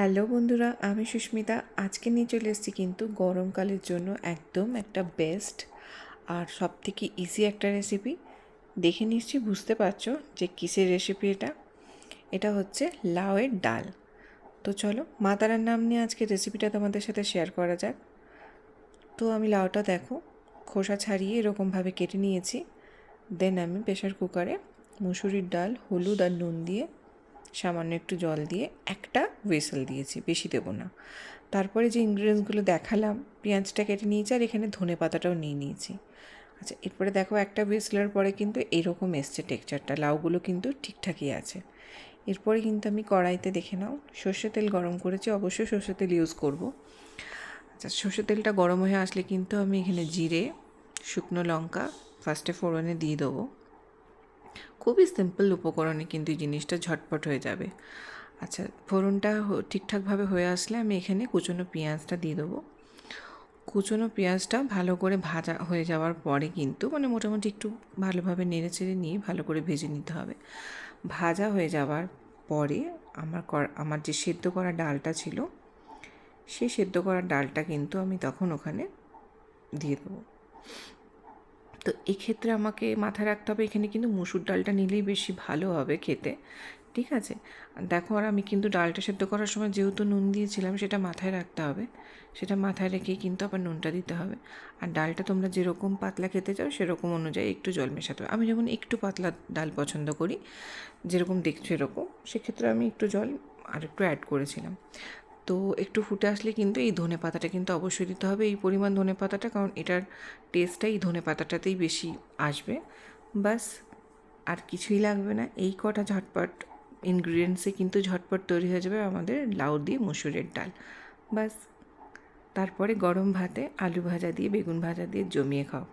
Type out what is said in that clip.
Hello বন্ধুরা, আমি সুস্মিতা। আজকে নিয়ে চলে এসেছি কিন্তু গরমকালের জন্য একদম একটা বেস্ট আর সব থেকে ইজি একটা রেসিপি দেখে নিশ্চয়ই বুঝতে পারছ যে কিসের রেসিপি এটা। এটা হচ্ছে লাউয়ের ডাল। তো চলো মা তারার নাম নিয়ে আজকে রেসিপিটা তোমাদের সাথে শেয়ার করা যাক। তো আমি লাউটা দেখো, খোসা ছাড়িয়ে এরকমভাবে কেটে নিয়েছি। দেন আমি প্রেশার কুকারে মুসুরির ডাল, হলুদ আর নুন দিয়ে সামান্য একটু জল দিয়ে একটা হুইসেল দিয়েছি, বেশি দেবো না। তারপরে যে ইনগ্রিডিয়েন্টসগুলো দেখালাম, পেঁয়াজটা কেটে নিয়েছি আর এখানে ধনে পাতাটাও নিয়ে নিয়েছি। আচ্ছা এরপরে দেখো একটা হুইসেলের পরে কিন্তু এরকম এসছে টেক্সচারটা লাউগুলো কিন্তু ঠিকঠাকই আছে। এরপরে কিন্তু আমি কড়াইতে দেখে নাও, সর্ষে তেল গরম করেছি, অবশ্যই সর্ষে তেল ইউজ করব। আচ্ছা সর্ষে তেলটা গরম হয়ে আসলে কিন্তু আমি এখানে জিরে, শুকনো লঙ্কা ফার্স্টে ফোড়নে দিয়ে দেবো। খুবই সিম্পল উপকরণে কিন্তু এই জিনিসটা ঝটপট হয়ে যাবে। আচ্ছা ফোড়নটা ঠিকঠাকভাবে হয়ে আসলে আমি এখানে কুচনো পেঁয়াজটা দিয়ে দেবো। কুচনো পেঁয়াজটা ভালো করে ভাজা হয়ে যাওয়ার পরে কিন্তু মানে মোটামুটি একটু ভালোভাবে নেড়ে চেড়ে নিয়ে ভালো করে ভেজে নিতে হবে। ভাজা হয়ে যাওয়ার পরে আমার আমার যে সেদ্ধ করা ডালটা ছিল, সেই সেদ্ধ করা ডালটা কিন্তু আমি তখন ওখানে দিয়ে দেবো। তো এক্ষেত্রে আমাকে মাথায় রাখতে হবে, এখানে কিন্তু মুসুর ডালটা নিলেই বেশি ভালো হবে খেতে। ঠিক আছে? দেখো, আর আমি কিন্তু ডালটা সেদ্ধ করার সময় যেহেতু নুন দিয়েছিলাম, সেটা মাথায় রাখতে হবে। সেটা মাথায় রেখেই কিন্তু আবার নুনটা দিতে হবে। আর ডালটা তোমরা যেরকম পাতলা খেতে চাও, সেরকম অনুযায়ী একটু জল মেশাতে হবে। আমি যেমন একটু পাতলা ডাল পছন্দ করি, যেরকম দেখছ এরকম, সেক্ষেত্রে আমি একটু জল আর একটু অ্যাড করেছিলাম। তো একটু ফুটে আসলে কিন্তু এই ধনে পাতাটা কিন্তু অবশ্যই দিতে হবে। এই পরিমাণ ধনে পাতাটা, কারণ এটার টেস্টটাই ধনে পাতাটাতেই বেশি আসবে। বাস আর কিছুই লাগবে না। এই কটা ঝটপট ইনগ্রিডিয়েন্টসে কিন্তু ঝটপট তৈরি হয়ে যাবে আমাদের লাউ দিয়ে মুসুরের ডাল। বাস তারপরে গরম ভাতে আলু ভাজা দিয়ে, বেগুন ভাজা দিয়ে জমিয়ে খাও